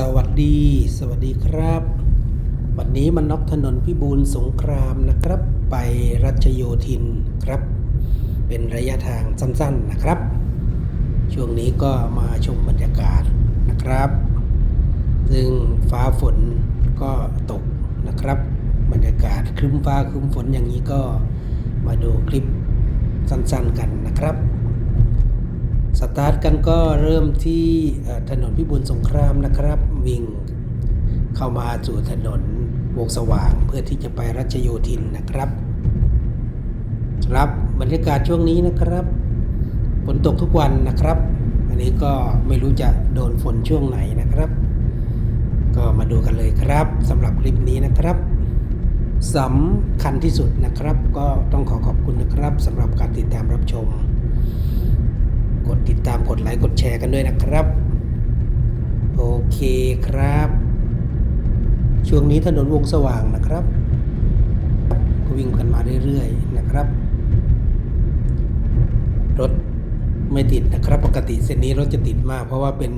สวัสดี สวัสดีครับ วันนี้มันนอกถนนพิบูลสงครามนะครับ ไปรัชโยธินครับ เป็นระยะทางสั้นๆนะครับ ช่วงนี้ก็มาชมบรรยากาศนะครับ ซึ่งฟ้าฝนก็ตกนะครับ บรรยากาศครึ้มฟ้าครึ้มฝนอย่างนี้ก็มาดูคลิปสั้นๆกันนะครับ สตาร์ทกันก็เริ่มที่ถนนพิบูลสงครามนะครับ วิ่งเข้ามาสู่ถนนวงสว่างเพื่อที่จะไปรัชโยธินนะครับครับบรรยากาศช่วงนี้นะครับฝนตกทุกวันนะครับ อันนี้ก็ไม่รู้จะโดนฝนช่วงไหนนะครับ ก็มาดูกันเลยครับสำหรับคลิปนี้นะครับสำคัญที่สุดนะครับ ก็ต้องขอขอบคุณนะครับสำหรับการติดตามรับชม กดติดตามกดไลค์กดแชร์กันด้วยนะครับ โอเคครับ ช่วงนี้ถนนวงสว่างนะครับก็วิ่งกันมาเรื่อยๆนะครับ รถไม่ติดนะครับ ปกติเส้นนี้รถจะติดมาก เพราะว่าเป็น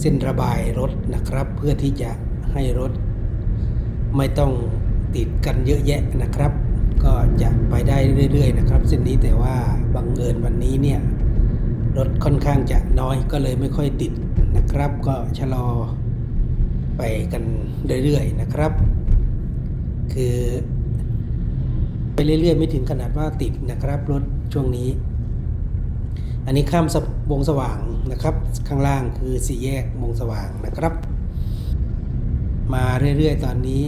เส้นระบายรถนะครับ เพื่อที่จะให้รถ ไม่ต้องติดกันเยอะแยะนะครับ ก็จะไปได้เรื่อย ๆ นะครับ เส้นนี้แต่ว่าบังเอิญวันนี้เนี่ย รถค่อนข้างจะน้อยก็เลยไม่ค่อยติดนะครับ ก็ชะลอไปกันเรื่อยๆนะครับ คือ ไปเรื่อยๆ ไม่ถึงขนาดว่าติดนะครับรถช่วงนี้ อันนี้ข้ามสะวงสว่างนะครับ ข้างล่างคือสี่แยกวงสว่างนะครับ มาเรื่อยๆ ตอนนี้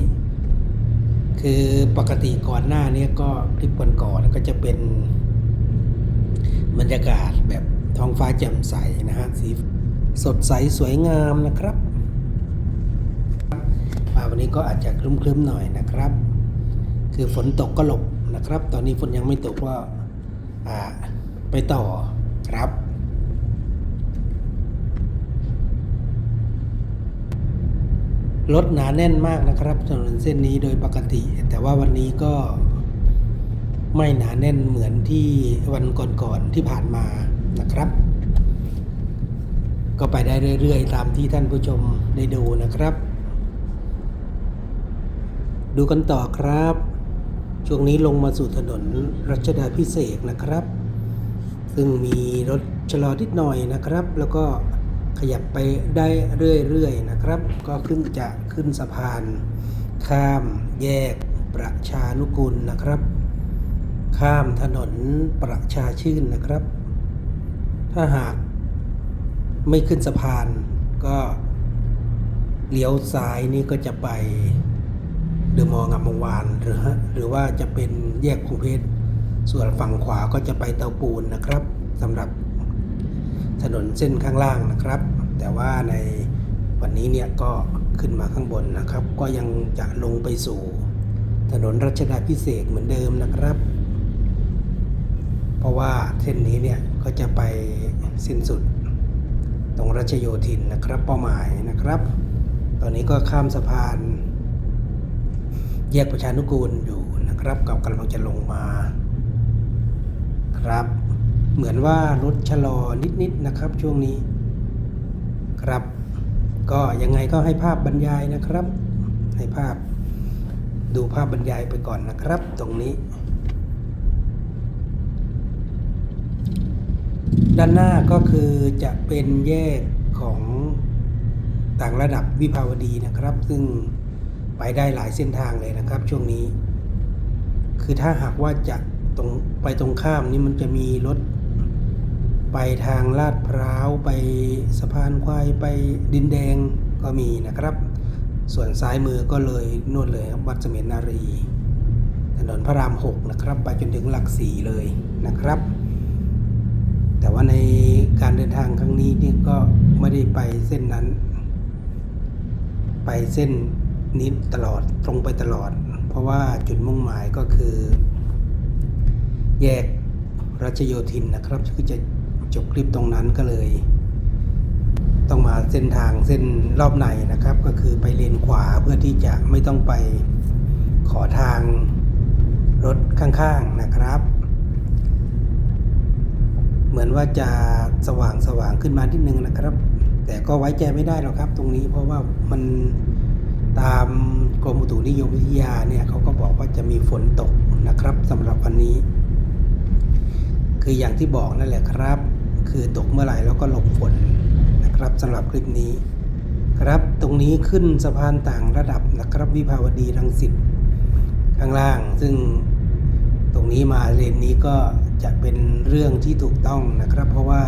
คือปกติก่อนหน้านี้ก็คลิปก่อนๆก็จะเป็นบรรยากาศแบบ ท้องฟ้าแจ่มใสนะฮะสีสดใสสวยงามนะครับมาวันนี้ก็อาจจะครึ้มๆหน่อยนะครับ คือฝนตกก็หลบนะครับ ตอนนี้ฝนยังไม่ตกก็อ่าไปต่อครับรถหนาแน่นมากนะครับถนนเส้นนี้โดยปกติ แต่ว่าวันนี้ก็ไม่หนาแน่นเหมือนที่วันก่อนๆที่ผ่านมา นะครับ ก็ไปได้เรื่อยๆ ตามที่ท่านผู้ชมได้ดูนะครับ ดูกันต่อครับ ช่วงนี้ลงมาสู่ถนนรัชดาพิเศษนะครับ ซึ่งมีรถชะลอนิดหน่อยนะครับ แล้วก็ขยับไปได้เรื่อยๆนะครับ ก็ขึ้นจะขึ้นสะพาน ข้ามแยกประชานุกุลนะครับ ข้ามถนนประชาชื่นนะครับ ถ้าหากไม่ขึ้นสะพานก็เลี้ยวซ้ายนี่ก็จะไปเดอะมอลล์งามวงวานหรือหรือว่าจะเป็นแยกพงเพชรส่วนฝั่งขวาก็จะไปเตาปูนนะครับสำหรับถนนเส้นข้างล่างนะครับ แต่ว่าในวันนี้เนี่ยก็ขึ้นมาข้างบนนะครับ ก็ยังจะลงไปสู่ถนนรัชดาพิเศษกเหมือนเดิมนะครับ เพราะว่าเส้นนี้เนี่ยก็จะไปสิ้นสุด ตรงรัชโยธินนะครับเป้าหมายนะครับ ตอนนี้ก็ข้ามสะพาน แยกประชานุกูลอยู่นะครับกับกำลังจะลงมา ครับ เหมือนว่ารถชะลอนิดๆนะครับช่วงนี้ ครับ ก็ยังไงก็ให้ภาพบรรยายนะครับ ให้ภาพดูภาพบรรยายไปก่อนนะครับ ตรงนี้ ด้านหน้าก็คือจะเป็นแยกของต่างระดับวิภาวดีนะครับ ซึ่งไปได้หลายเส้นทางเลยนะครับ ช่วงนี้ คือถ้าหากว่าจะตรงไปตรงข้ามนี่มันจะมีรถ ไปทางลาดพร้าวไปสะพานควายไปดินแดงก็มีนะครับ ส่วนซ้ายมือก็เลยนู่นเลยครับวัดเสมียนนารี ถนนพระรามหกนะครับ ไปจนถึงหลักสี่เลยนะครับ แต่ว่าในการเดินทางครั้งนี้เนี่ยก็ไม่ได้ไปเส้นนั้น ไปเส้นนี้ตลอดตรงไปตลอด เพราะว่าจุดมุ่งหมายก็คือ แยกรัชโยธินนะครับคือจะจบคลิปตรงนั้นก็เลย ต้องมาเส้นทางเส้นรอบในนะครับ ก็คือไปเลนขวาเพื่อที่จะไม่ต้องไปขอทางรถข้างๆนะครับ มือนว่าจะสว่างสว่างขึ้นมานิดนึงนะครับ แต่ก็ไว้ใจไม่ได้หรอกครับ ตรงนี้เพราะว่ามันตามกรมอุตุนิยมวิทยาเนี่ยเขาก็บอกว่าจะมีฝนตกนะครับสำหรับวันนี้ คืออย่างที่บอกนั่นแหละครับ คือตกเมื่อไหร่แล้วก็หลบฝนนะครับสำหรับคลิปนี้ ครับตรงนี้ขึ้นสะพานต่างระดับนะครับวิภาวดีรังสิตข้างล่าง ซึ่งตรงนี้มาเลนนี้ก็ จะเป็นเรื่องที่ถูกต้องนะครับ เพราะว่า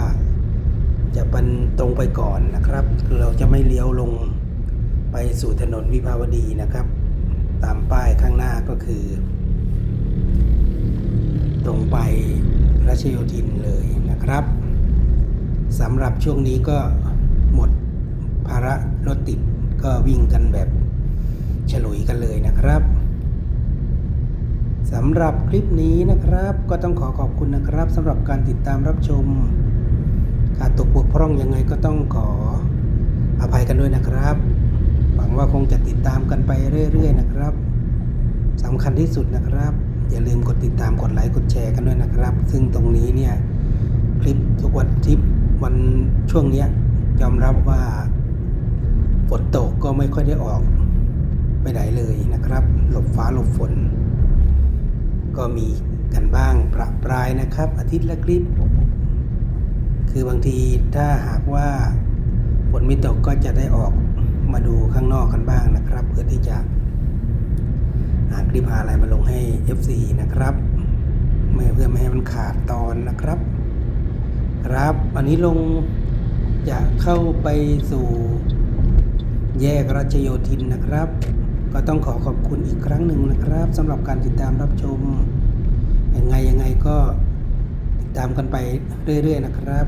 จะเป็นตรงไปก่อนนะครับคือเราจะไม่เลี้ยวลงไปสู่ถนนวิภาวดีนะครับ ตามป้ายข้างหน้าก็คือ ตรงไปรัชโยธินเลยนะครับสำหรับช่วงนี้ก็หมดภาระรถติดก็วิ่งกันแบบฉลุยกันเลยนะครับ สำหรับคลิปนี้นะครับ ก็ต้องขอขอบคุณนะครับสำหรับการติดตามรับชมขาดตกบกพร่องยังไงก็ต้องขออภัยกันด้วยนะครับ หวังว่าคงจะติดตามกันไปเรื่อย ๆ นะครับสำคัญที่สุดนะครับ อย่าลืมกดติดตามกดไลค์กดแชร์กันด้วยนะครับ ซึ่งตรงนี้เนี่ยคลิปทุกวันทริปวันช่วงเนี้ยยอมรับว่าฝนตกก็ไม่ค่อยได้ออกไปไหนเลยนะครับ หลบฟ้าหลบฝน ก็มีกันบ้างประปรายนะครับ อาทิตย์ละคลิป คือบางทีถ้าหากว่าฝนไม่ตกก็จะได้ออกมาดูข้างนอกกันบ้างนะครับ เพื่อที่จะหาคลิปหาอะไรมาลงให้ FC นะครับไม่เพื่อไม่ให้มันขาดตอนนะครับ ครับอันนี้ลงจะเข้าไปสู่แยกรัชโยธินนะครับ ก็ต้องขอขอบคุณอีกครั้งหนึ่งนะครับสำหรับการติดตามรับชม ยังไงยังไงก็ติดตามกันไปเรื่อย ๆ นะครับ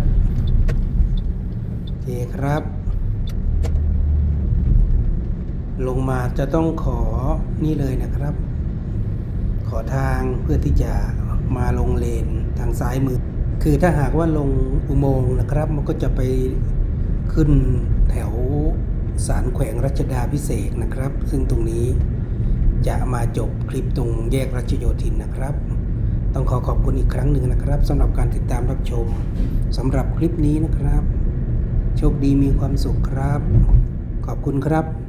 โอเคครับ ลงมาจะต้องขอนี่เลยนะครับ ขอทางเพื่อที่จะมาลงเลนทางซ้ายมือ คือถ้าหากว่าลงอุโมงค์นะครับ มันก็จะไปขึ้นแถว สารแขวงรัชดาพิเศษนะครับ ซึ่งตรงนี้จะมาจบคลิปตรงแยกรัชโยธินนะครับ ต้องขอขอบคุณอีกครั้งหนึ่งนะครับสำหรับการติดตามรับชมสำหรับคลิปนี้นะครับ โชคดีมีความสุขครับ ขอบคุณครับ